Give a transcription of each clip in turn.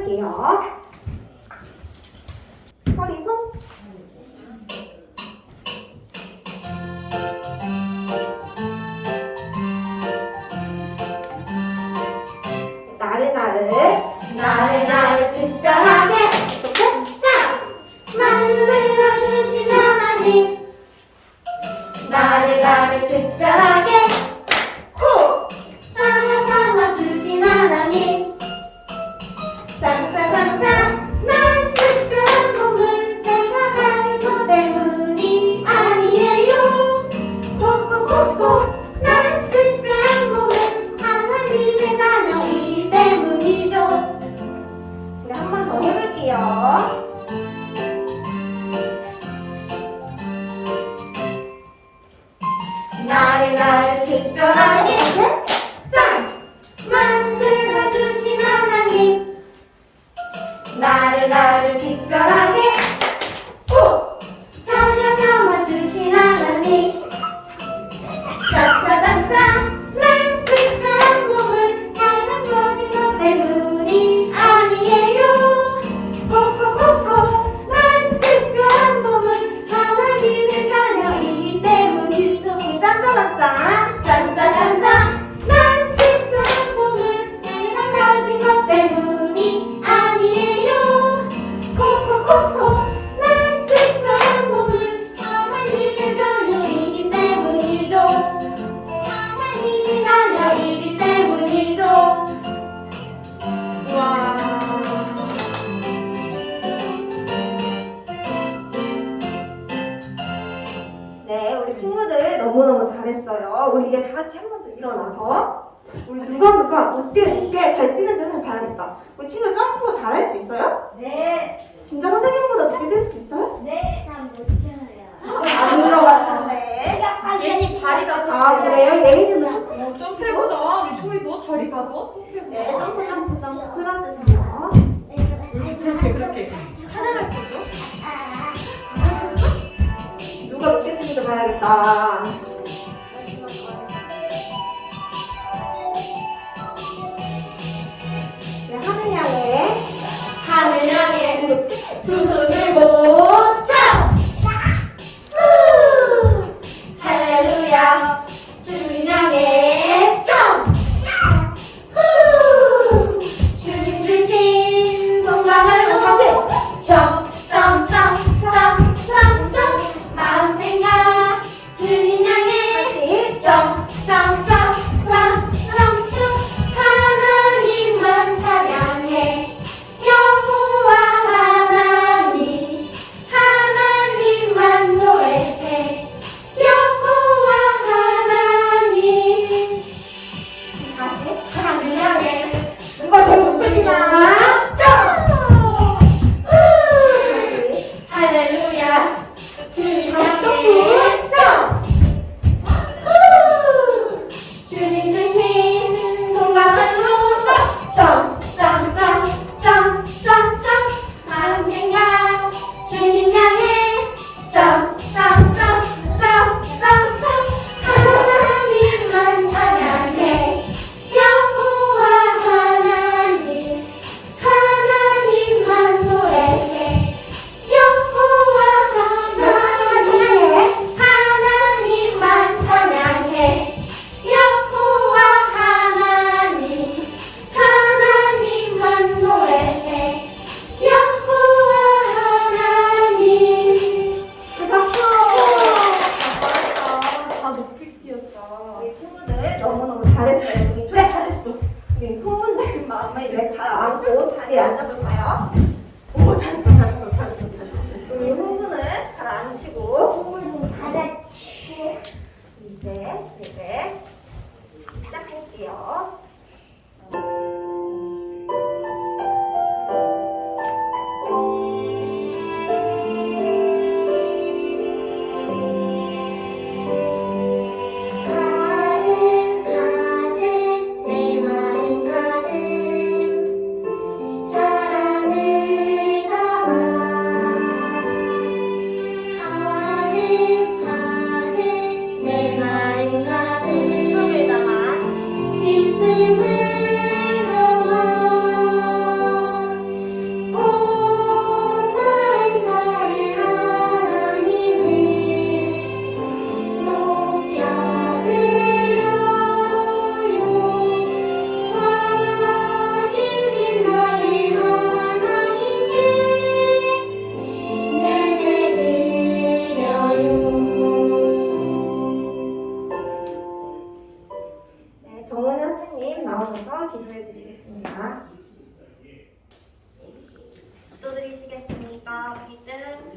해 볼게요. 봐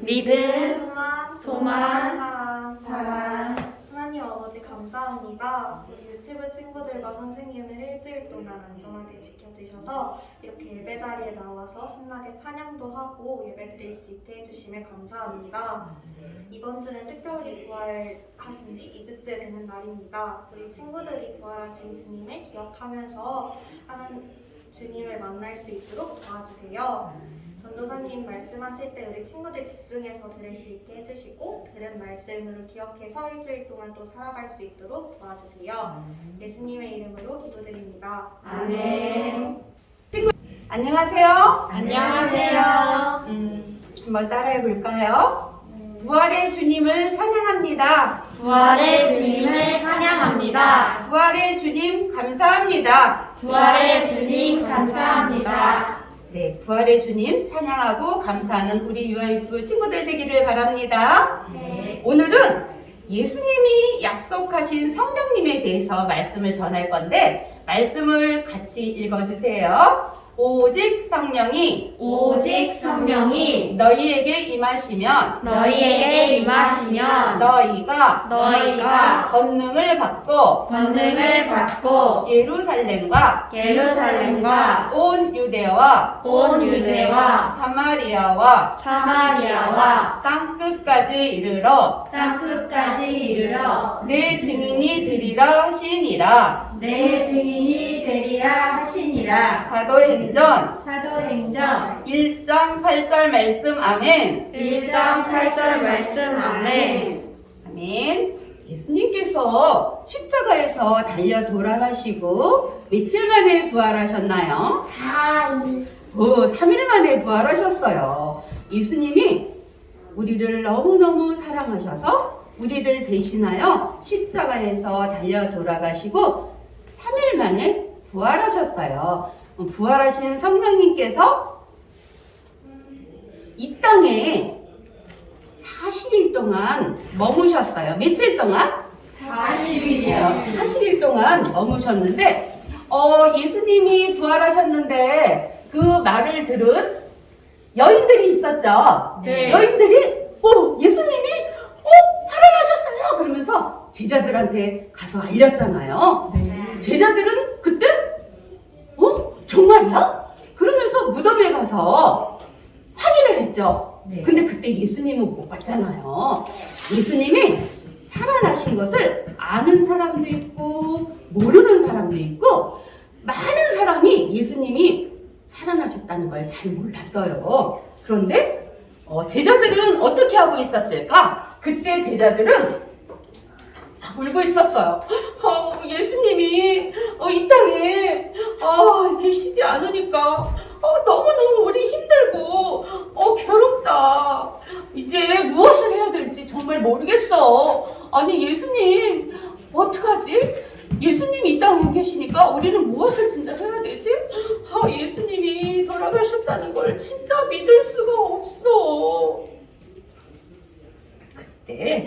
믿음, 소망, 소망, 사랑, 사랑. 하나님 아버지 감사합니다. 우리 유튜브 친구들과 선생님을 일주일 동안 안전하게 지켜주셔서 이렇게 예배 자리에 나와서 신나게 찬양도 하고 예배 드릴 수 있게 해주심에 감사합니다. 이번 주는 특별히 부활하신 지 2주째 되는 날입니다. 우리 친구들이 부활하신 주님을 기억하면서 하나님 주님을 만날 수 있도록 도와주세요. 전도사님 말씀하실 때 우리 친구들 집중해서 들을 수 있게 해주시고 들은 말씀으로 기억해서 일주일 동안 또 살아갈 수 있도록 도와주세요. 예수님의 이름으로 기도드립니다. 아멘. 안녕하세요. 안녕하세요. 음, 한번 따라해 볼까요? 부활의 주님을 찬양합니다. 부활의 주님을 찬양합니다. 부활의 주님 감사합니다. 부활의 주님 감사합니다. 네, 부활의 주님 찬양하고 감사하는 우리 유아 유튜브 친구들 되기를 바랍니다. 오늘은 예수님이 약속하신 성령님에 대해서 말씀을 전할 건데 말씀을 같이 읽어주세요. 오직 성령이 오직 성령이 너희에게 임하시면 너희에게 임하시면 너희가 너희가 권능을 받고 권능을 받고 예루살렘과 예루살렘과 온 유대와 온 유대와 사마리아와 사마리아와 땅 끝까지 이르러 땅 끝까지 이르러 내 증인이 되리라 하시니라. 내 증인이 되리라 하시니라. 사도행전 사도행전 1장 8절 말씀 아멘 1장 8절 말씀 아멘. 아멘 예수님께서 십자가에서 달려 돌아가시고 며칠 만에 부활하셨나요? 사이. 오, 3일 만에 부활하셨어요. 예수님이 우리를 너무너무 사랑하셔서 우리를 대신하여 십자가에서 달려 돌아가시고 3일 만에 부활하셨어요. 부활하신 성령님께서 이 땅에 40일 동안 머무셨어요. 며칠 동안? 40일이요. 40일 동안 머무셨는데, 어, 예수님이 부활하셨는데, 그 말을 들은 여인들이 있었죠. 네. 여인들이, 어, 예수님이, 어, 살아나셨어요! 그러면서 제자들한테 가서 알렸잖아요. 제자들은 그때, 어, 정말이야? 그러면서 무덤에 가서 확인을 했죠. 근데 그때 예수님은 못 봤잖아요. 예수님이 살아나신 것을 아는 사람도 있고 모르는 사람도 있고 많은 사람이 예수님이 살아나셨다는 걸 잘 몰랐어요. 그런데 어, 제자들은 어떻게 하고 있었을까? 그때 제자들은 막 울고 있었어요. 어, 예수님이 어, 이 땅에 어, 않으니까 어, 너무너무 우리 힘들고 어, 괴롭다. 이제 무엇을 해야 될지 정말 모르겠어. 아니 예수님 어떡하지? 예수님이 이 땅에 계시니까 우리는 무엇을 진짜 해야 되지? 아, 예수님이 돌아가셨다는 걸 진짜 믿을 수가 없어. 그때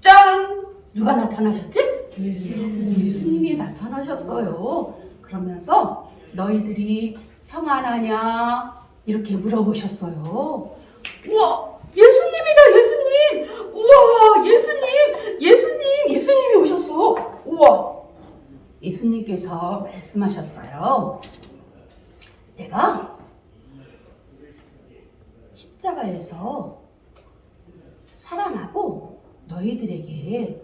짠! 누가 나타나셨지? 예수님. 예수님이 나타나셨어요. 그러면서 너희들이 평안하냐? 이렇게 물어보셨어요. 우와! 예수님이다, 예수님! 우와! 예수님! 예수님! 예수님이 오셨어! 우와! 예수님께서 말씀하셨어요. 내가 십자가에서 살아나고 너희들에게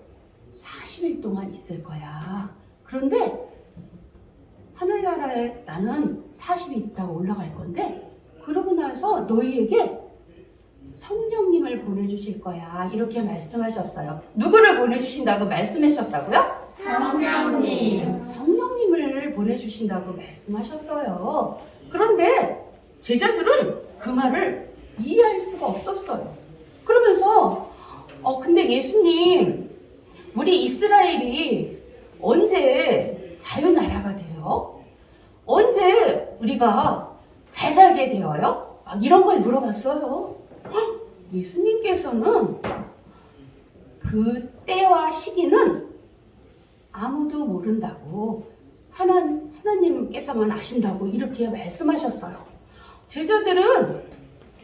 40일 동안 있을 거야. 그런데 하늘나라에 나는 40일 있다가 올라갈 건데 그러고 나서 너희에게 성령님을 보내주실 거야. 이렇게 말씀하셨어요. 누구를 보내주신다고 말씀하셨다고요? 성령님. 성령님을 보내주신다고 말씀하셨어요. 그런데 제자들은 그 말을 이해할 수가 없었어요. 그러면서, 어, 근데 예수님, 우리 이스라엘이 언제 자유나라가 돼요? 언제 우리가 잘 살게 되어요? 막 이런 걸 물어봤어요. 헉, 예수님께서는 그 때와 시기는 아무도 모른다고 하나, 하나님께서만 아신다고 이렇게 말씀하셨어요. 제자들은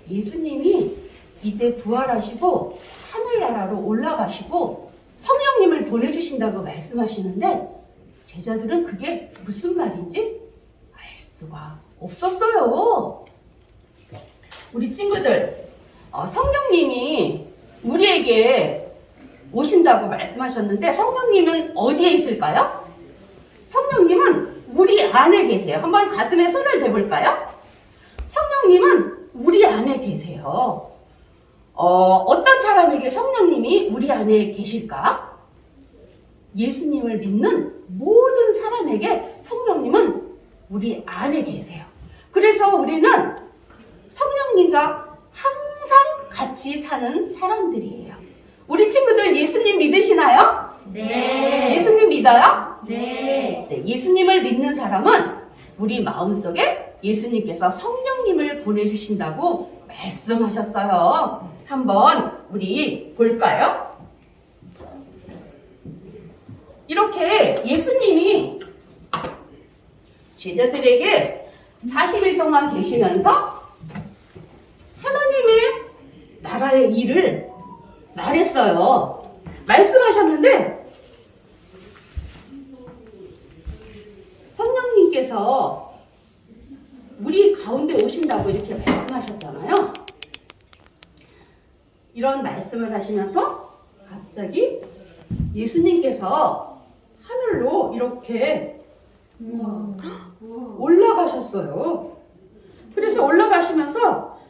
예수님이 이제 부활하시고 하늘나라로 올라가시고 성령님을 보내주신다고 말씀하시는데 제자들은 그게 무슨 말인지 알 수가 없었어요. 우리 친구들, 어, 성령님이 우리에게 오신다고 말씀하셨는데 성령님은 어디에 있을까요? 성령님은 우리 안에 계세요. 한번 가슴에 손을 대볼까요? 성령님은 우리 안에 계세요. 어, 어떤 사람에게 성령님이 우리 안에 계실까? 예수님을 믿는 모든 사람에게 성령님은 우리 안에 계세요. 그래서 우리는 성령님과 항상 같이 사는 사람들이에요. 우리 친구들 예수님 믿으시나요? 네. 예수님 믿어요? 네. 네, 예수님을 믿는 사람은 우리 마음속에 예수님께서 성령님을 보내주신다고 말씀하셨어요. 한번 우리 볼까요? 이렇게 예수님이 제자들에게 40일 동안 계시면서 하나님의 나라의 일을 말했어요. 말씀하셨는데 성령님께서 우리 가운데 오신다고 이렇게 말씀하셨잖아요. 이런 말씀을 하시면서 갑자기 예수님께서 하늘로 이렇게 올라가셨어요. 그래서 올라가시면서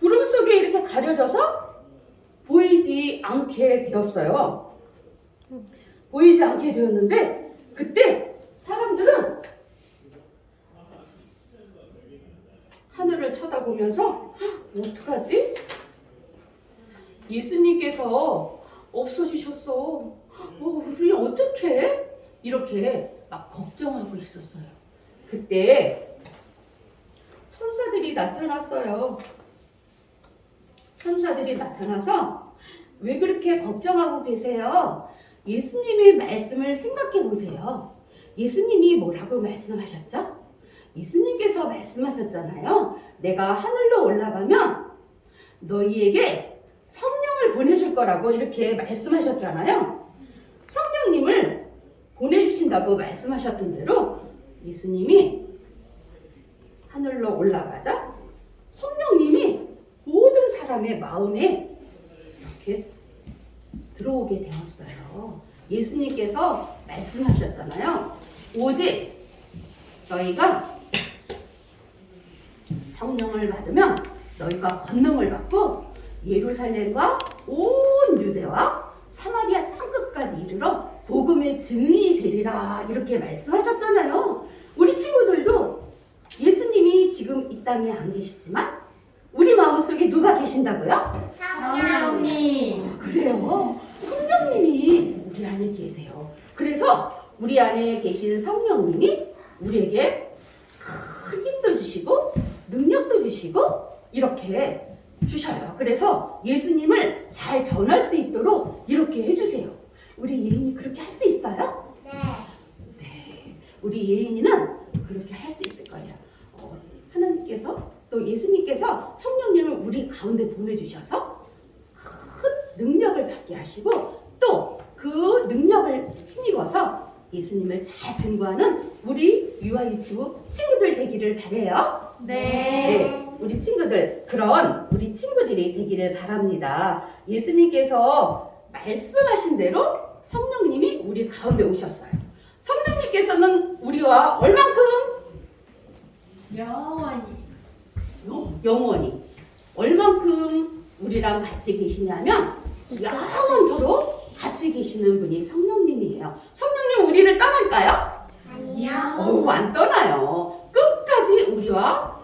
구름 속에 이렇게 가려져서 보이지 않게 되었어요. 보이지 않게 되었는데 그때 사람들은 하늘을 쳐다보면서 "헉, 어떡하지? 예수님께서 없어지셨어. 어, 우리 어떻게? 이렇게 막 걱정하고 있었어요. 그때 천사들이 나타났어요. 천사들이 나타나서 왜 그렇게 걱정하고 계세요? 예수님의 말씀을 생각해 보세요. 예수님이 뭐라고 말씀하셨죠? 예수님께서 말씀하셨잖아요. 내가 하늘로 올라가면 너희에게 보내줄 거라고 이렇게 말씀하셨잖아요. 성령님을 보내주신다고 말씀하셨던 대로 예수님이 하늘로 올라가자 성령님이 모든 사람의 마음에 이렇게 들어오게 되었어요. 예수님께서 말씀하셨잖아요. 오직 너희가 성령을 받으면 너희가 권능을 받고 예루살렘과 온 유대와 사마리아 땅끝까지 이르러 복음의 증인이 되리라 이렇게 말씀하셨잖아요. 우리 친구들도 예수님이 지금 이 땅에 안 계시지만 우리 마음속에 누가 계신다고요? 성령님. 그래요. 성령님이 우리 안에 계세요. 그래서 우리 안에 계신 성령님이 우리에게 큰 힘도 주시고 능력도 주시고 이렇게 주셔요. 그래서 예수님을 잘 전할 수 있도록 이렇게 해주세요. 우리 예인이 그렇게 할 수 있어요? 네. 네. 우리 예인이는 그렇게 할 수 있을 거예요. 어, 하나님께서 또 예수님께서 성령님을 우리 가운데 보내주셔서 큰 능력을 받게 하시고 또 그 능력을 힘입어서 예수님을 잘 증거하는 우리 유아유치부 친구들 되기를 바래요. 네, 우리 친구들 그런 우리 친구들이 되기를 바랍니다. 예수님께서 말씀하신 대로 성령님이 우리 가운데 오셨어요. 성령님께서는 우리와 얼만큼 영원히. 어, 영원히 얼만큼 우리랑 같이 계시냐면 영원토록 같이 계시는 분이 성령님이에요. 성령님 우리를 떠날까요? 아니요. 어우 안 떠나요. 끝까지 우리와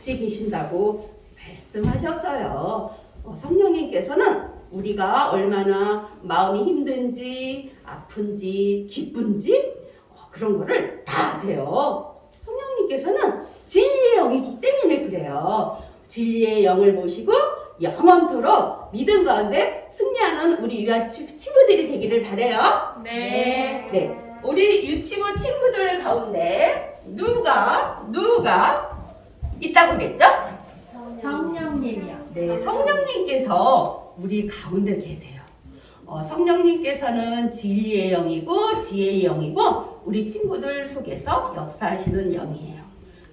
같이 계신다고 말씀하셨어요. 어, 성령님께서는 우리가 얼마나 마음이 힘든지 아픈지 기쁜지 어, 그런 거를 다 아세요. 성령님께서는 진리의 영이기 때문에 그래요. 진리의 영을 모시고 영원토록 믿음 가운데 승리하는 우리 유아 친구들이 되기를 바래요. 네. 네. 우리 유치부 친구들 가운데 누가 누가 있다고 그랬죠? 성령님이요. 네, 성령님께서 우리 가운데 계세요. 어, 성령님께서는 진리의 영이고 지혜의 영이고 우리 친구들 속에서 역사하시는 영이에요.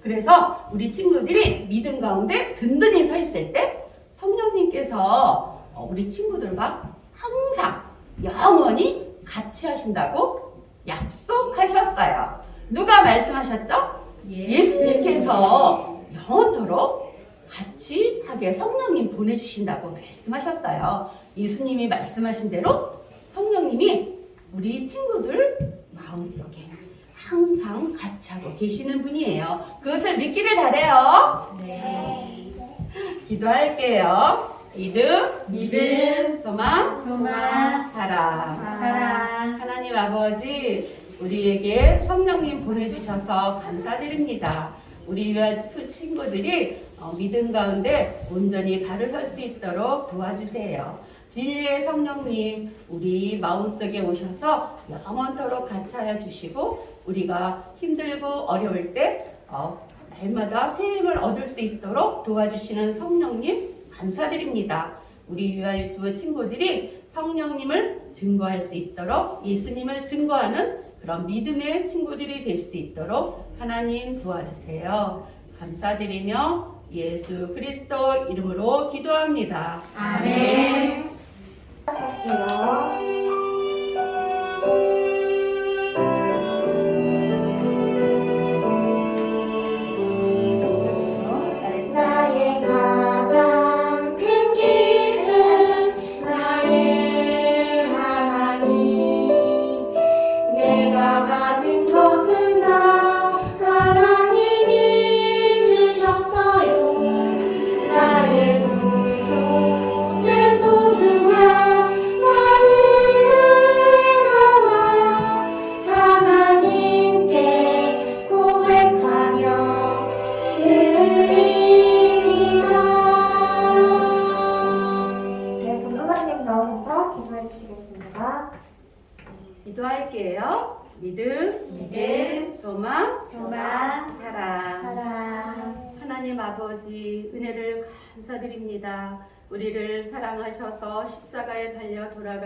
그래서 우리 친구들이 믿음 가운데 든든히 서 있을 때 성령님께서 어, 우리 친구들과 항상 영원히 같이 하신다고 약속하셨어요. 누가 말씀하셨죠? 예 수님께서 영원토록 같이 하게 성령님 보내주신다고 말씀하셨어요. 예수님이 말씀하신 대로 성령님이 우리 친구들 마음속에 항상 같이 하고 계시는 분이에요. 그것을 믿기를 바래요. 네. 기도할게요. 믿음, 믿음, 소망, 소망, 사랑. 사랑. 하나님 아버지, 우리에게 성령님 보내주셔서 감사드립니다. 우리 유아부 친구들이 어, 믿음 가운데 온전히 바로 설 수 있도록 도와주세요. 진리의 성령님, 우리 마음속에 오셔서 영원토록 같이 하여 주시고, 우리가 힘들고 어려울 때, 어, 날마다 새 힘을 얻을 수 있도록 도와주시는 성령님, 감사드립니다. 우리 유아 유튜브 친구들이 성령님을 증거할 수 있도록 예수님을 증거하는 그런 믿음의 친구들이 될 수 있도록 하나님 도와주세요. 감사드리며 예수 그리스도 이름으로 기도합니다. 아멘. 할게요.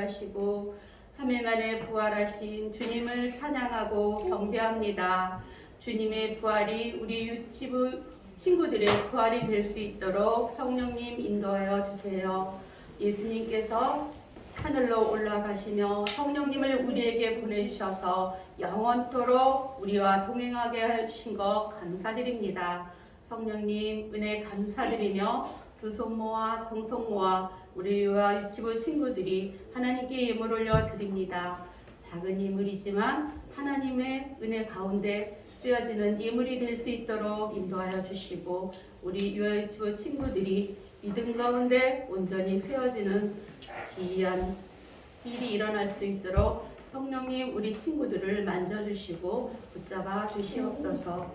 돌아가시고 3일 만에 부활하신 주님을 찬양하고 경배합니다. 주님의 부활이 우리 유치부 친구들의 부활이 될 수 있도록 성령님 인도하여 주세요. 예수님께서 하늘로 올라가시며 성령님을 우리에게 보내주셔서 영원토록 우리와 동행하게 해주신 것 감사드립니다. 성령님 은혜 감사드리며 두 손 모아 정성 모아 우리 유아 유치부 친구들이 하나님께 예물 올려 드립니다. 작은 예물이지만 하나님의 은혜 가운데 쓰여지는 예물이 될 수 있도록 인도하여 주시고 우리 유아 유치부 친구들이 믿음 가운데 온전히 세워지는 기이한 일이 일어날 수 있도록 성령님 우리 친구들을 만져주시고 붙잡아 주시옵소서.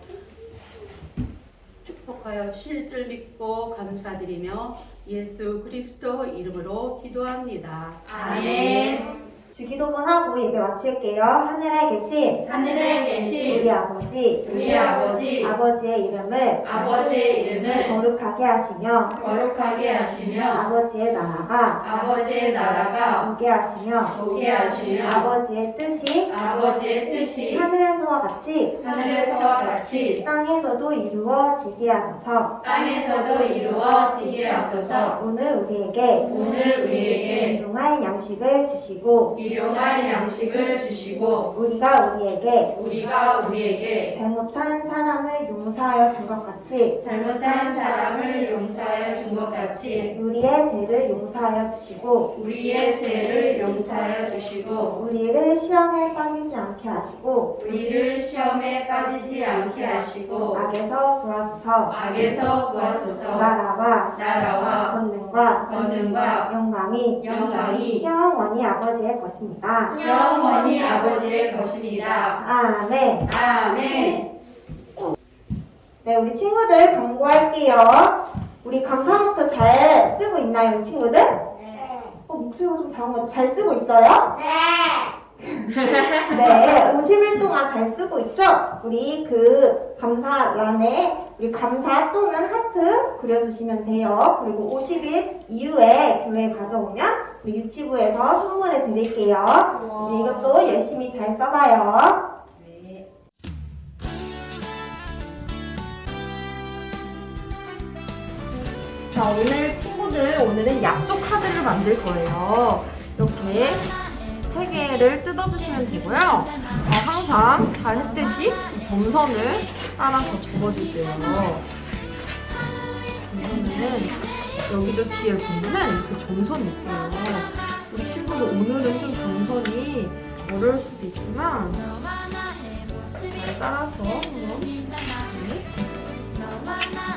축복하여 주실 줄 믿고 감사드리며 예수 그리스도 이름으로 기도합니다. 아멘. 주기도문 하고 예배 마칠게요. 하늘에 계신 하늘에 계신 우리 아버지, 우리 아버지, 아버지의 이름을 아버지의 이름을 거룩하게 하시며 거룩하게 하시며 아버지의 나라가 아버지의 나라가 오게 하시며 오게 하시며 아버지의 뜻이 아버지의 뜻이 하늘에 서와 같이 하늘에서와 같이 땅에서도 이루어지게 하소서. 땅에서도 이루어지게 하소서. 오늘 우리에게 오늘 우리에게 일용할 양식을 주시고 일용할 양식을 주시고 우리가 우리에게 우리가 우리에게 잘못한 사람을 용서하여 준 것 같이 잘못한 사람을 용서하여 준 것 같이 우리의 죄를 용서하여 주시고 우리의 죄를 용서하여 주시고 우리를 시험에 빠지지 않게 하시고 우리를 시험에 빠지지 않게 하시고 악에서 구하소서 악에서 구하소서 나라와 나라와 권능과 권능과 영광이 영광이 영원히 아버지의 것입니다. 영원히 아버지의 것입니다. 아멘. 아멘. 네, 우리 친구들 광고할게요. 우리 감사노트 잘 쓰고 있나요, 우리 친구들? 네. 어, 목소리가 좀 작은 것 같아. 잘 쓰고 있어요? 네. 네, 50일 동안 잘 쓰고 있죠? 우리 그 감사란에 우리 감사 또는 하트 그려주시면 돼요. 그리고 50일 이후에 교회 가져오면 우리 유치부에서 선물해 드릴게요. 네, 이것도 열심히 잘 써봐요. 네. 자, 오늘 친구들, 오늘은 약속 카드를 만들 거예요. 이렇게 세 개를 뜯어주시면 되고요. 어, 항상 잘 했듯이 이 점선을 따라서 집어줄게요. 점선은 여기도 뒤에 보면은 이렇게 점선이 있어요. 우리 친구들 오늘은 좀 점선이 어려울 수도 있지만 잘 따라서 한번 네.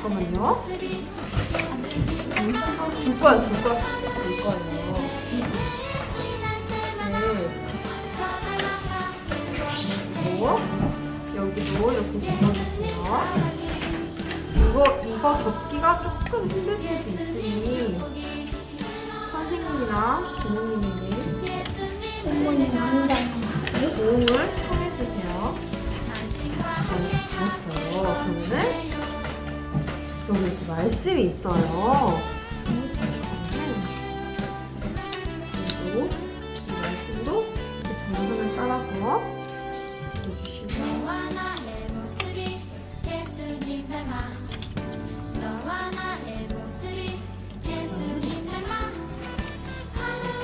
잠깐만요. 아, 줄 거야, 줄 거야. 줄 거예요. 말씀이 있어요. 그리고 이 말씀도 이렇게 정선을 따라서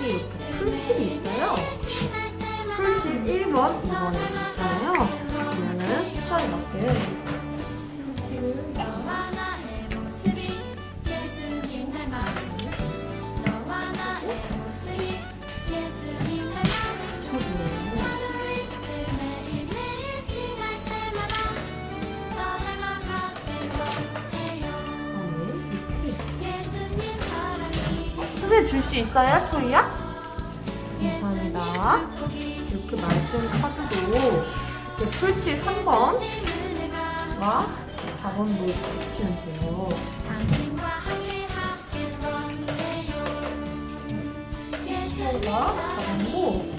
이렇게 풀칠이 있어요. 풀칠 1번, 2번 이렇게 있잖아요. 그러면은 숫자에 맞게 선생님 줄수 있어요, 초이야? 감사합니다. 이렇게 말씀 카드도 이렇게 풀칠 3번과 4번도 붙이면 돼요. 초이가 4번도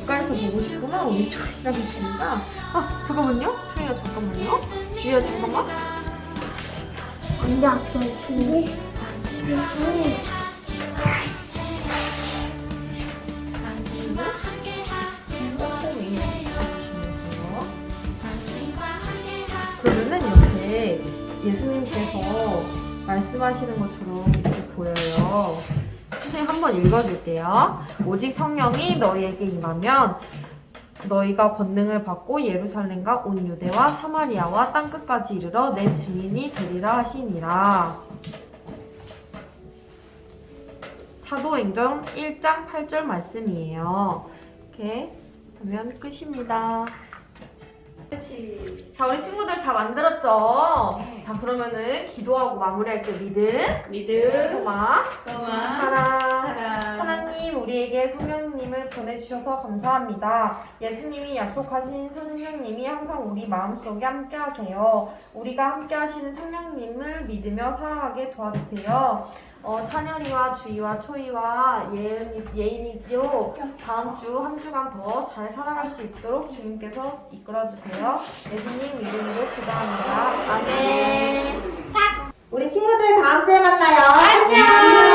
가까이서 보고 싶구나, 우리 초이랑 주희가. 아, 잠깐만요. 초이가 잠깐만요. 주희야, 잠깐만. 그러면은 이렇게 예수님께서 말씀하시는 것처럼 이렇게 보여요. 선생님 한번 읽어줄게요. 오직 성령이 너희에게 임하면 너희가 권능을 받고 예루살렘과 온 유대와 사마리아와 땅 끝까지 이르러 내 증인이 되리라 하시니라. 사도행전 1장 8절 말씀이에요. 이렇게 하면 끝입니다. 자, 우리 친구들 다 만들었죠? 자, 그러면은 기도하고 마무리할 때 믿음, 믿음, 소망, 소망, 사랑. 하나님 우리에게 성령님을 보내주셔서 감사합니다. 예수님이 약속하신 성령님이 항상 우리 마음속에 함께하세요. 우리가 함께하시는 성령님을 믿으며 사랑하게 도와주세요. 어, 찬열이와 주희와 초희와 예은, 예인이요 다음 주 한 주간 더 잘 살아갈 수 있도록 주님께서 이끌어주세요. 예수님 이름으로 기도합니다. 아멘. 우리 친구들 다음 주에 만나요. 안녕.